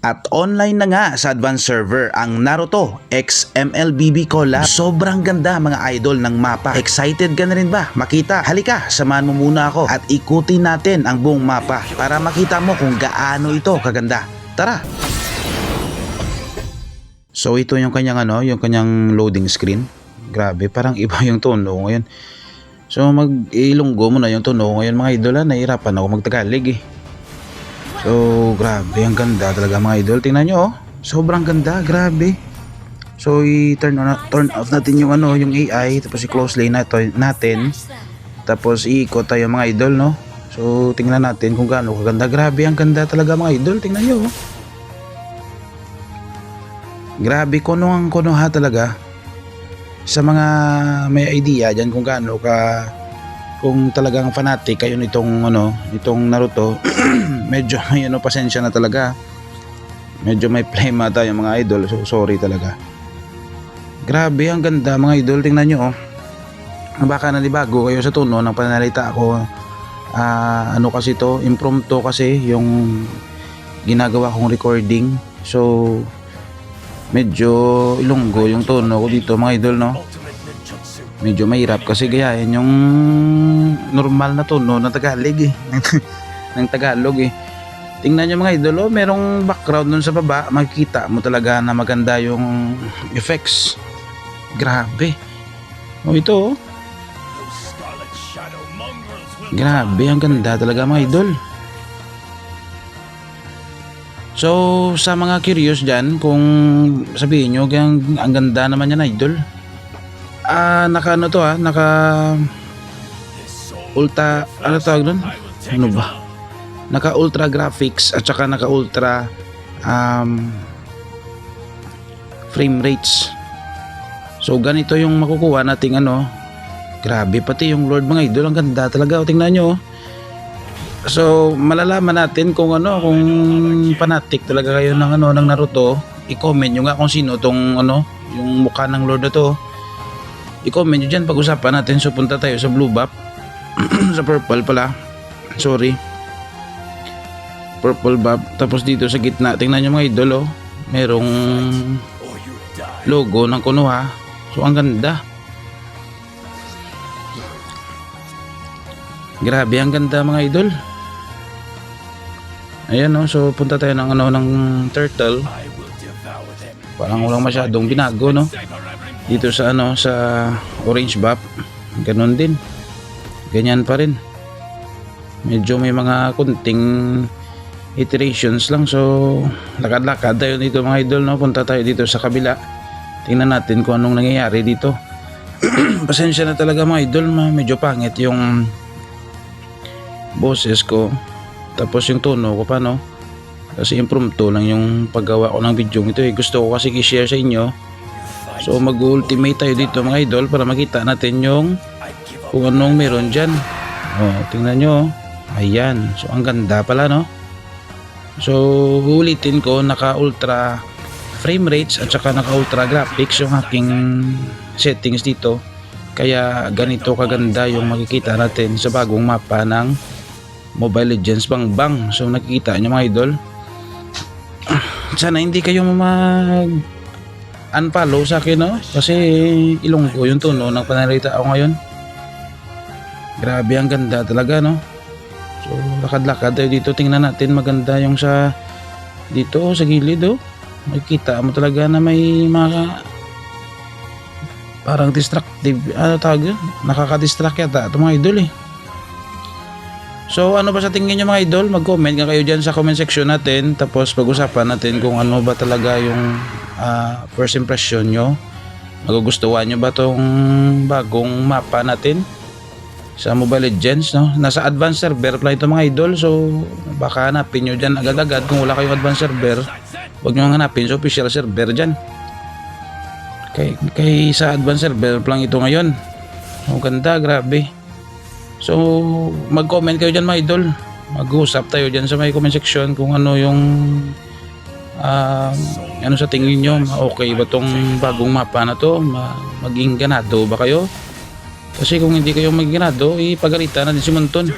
At online na nga sa advanced server ang Naruto X MLBB Collab. Sobrang ganda mga idol ng mapa. Excited ka na rin ba makita? Halika, samahan mo muna ako at ikutin natin ang buong mapa para makita mo kung gaano ito kaganda. Tara! So ito yung kanyang ano, yung kanyang loading screen. Grabe, parang iba yung tono ngayon. So mag-ilunggo mo na yung tono ngayon mga idol ha, nahirapan ako magtagalog eh. So, grabe, ang ganda talaga mga idol. Tingnan nyo, oh. Sobrang ganda, grabe. So, i-turn on, turn off natin yung ano, yung AI, tapos i-close lane natin. Tapos iikot tayo mga idol, no? So, tingnan natin kung gaano kaganda. Grabe, ang ganda talaga mga idol. Tingnan nyo, oh. Grabe, kuno ang kuno ha talaga. Sa mga may idea dyan kung gaano ka kung talagang fanatic kayo nitong ano, nitong Naruto, medyo may ano pasensya na talaga. Medyo may flame tayo mga idol. So sorry talaga. Grabe, ang ganda mga idol. Tingnan nyo oh. Baka nalibago kayo sa tono ng pananalita ako. Ah, ano kasi to, impromptu kasi yung ginagawa kong recording. So medyo ilunggo yung tono ko dito mga idol no medyo mahirap kasi gayahin yung normal na tono ng Tagalog eh. ng Tagalog eh. Tingnan nyo mga idol, oh, merong background dun sa baba, makikita mo talaga na maganda yung effects. Grabe. Oh, ito oh. Grabe, ang ganda talaga mga idol. So, sa mga curious dyan, kung sabihin nyo, ang, ang ganda naman yan idol ah naka ano to ah naka ultra ano tawag doon ano ba? Naka ultra graphics at saka naka ultra um, frame rates. So ganito yung makukuha nating ano. Grabe pati yung lord mga idol ang ganda talaga. O tingnan nyo oh. so malalaman natin kung ano kung fanatic talaga kayo ng ano ng Naruto. I-comment nyo nga kung sino tong ano yung mukha ng lord na to i-comment nyo dyan pag-usapan natin. So punta tayo sa blue buff sa purple pala. Sorry. Purple buff tapos dito sa gitna tingnan nyo mga idol oh. Merong logo ng Konoha so ang ganda. Grabe ang ganda mga idol. Ayan oh. So punta tayo ng ano ng turtle parang walang masyadong binago no? Dito sa ano sa orange buff ganun din. Ganyan pa rin. Medyo may mga kunting iterations lang. So lakad-lakad tayo dito mga idol no? Punta tayo dito sa kabila. Tingnan natin kung anong nangyayari dito. Pasensya na talaga mga idol ma. Medyo pangit yung boses ko. Tapos yung tono ko pa no kasi impromptu lang yung paggawa ko ng video ito eh gusto ko kasi i-share sa inyo So mag-ultimate tayo dito mga idol para makita natin yung kung anong meron dyan. Oh, tingnan nyo. Ayan. So ang ganda pala no. So ulitin ko naka ultra frame rates at saka naka ultra graphics yung aking settings dito. Kaya ganito kaganda yung makikita natin sa bagong mapa ng Mobile Legends Bang Bang. So nakikita nyo mga idol. Sana hindi kayo mag unfollow sa akin no? Kasi ilonggo yung tono ng pananalita ako ngayon. Grabe ang ganda talaga no? So lakad-lakad. Tayo dito tingnan natin. Maganda yung sa dito sa gilid oh. Makikita mo talaga na may mga parang destructive ano tawag yun? Nakaka-distract yata ito mga idol eh So ano ba sa tingin nyo mga idol? Mag-comment nga kayo dyan sa comment section natin. Tapos pag-usapan natin kung ano ba talaga yung uh, first impression nyo. Magugustuhan nyo ba tong bagong mapa natin sa Mobile Legends? No? Nasa advanced server pala ito mga idol. So baka hanapin nyo dyan agad-agad. Kung wala kayong advanced server, huwag nyo hanapin sa official server dyan. Kay, kay sa advanced server lang ito ngayon. Ang ganda, grabe. So, mag-comment kayo dyan mga idol. Mag-usap tayo dyan sa may comment section kung ano yung uh, ano sa tingin nyo. Okay ba tong bagong mapa na to? Maging ganado ba kayo? Kasi kung hindi kayo maging ganado, ipagalitan na din si Monton.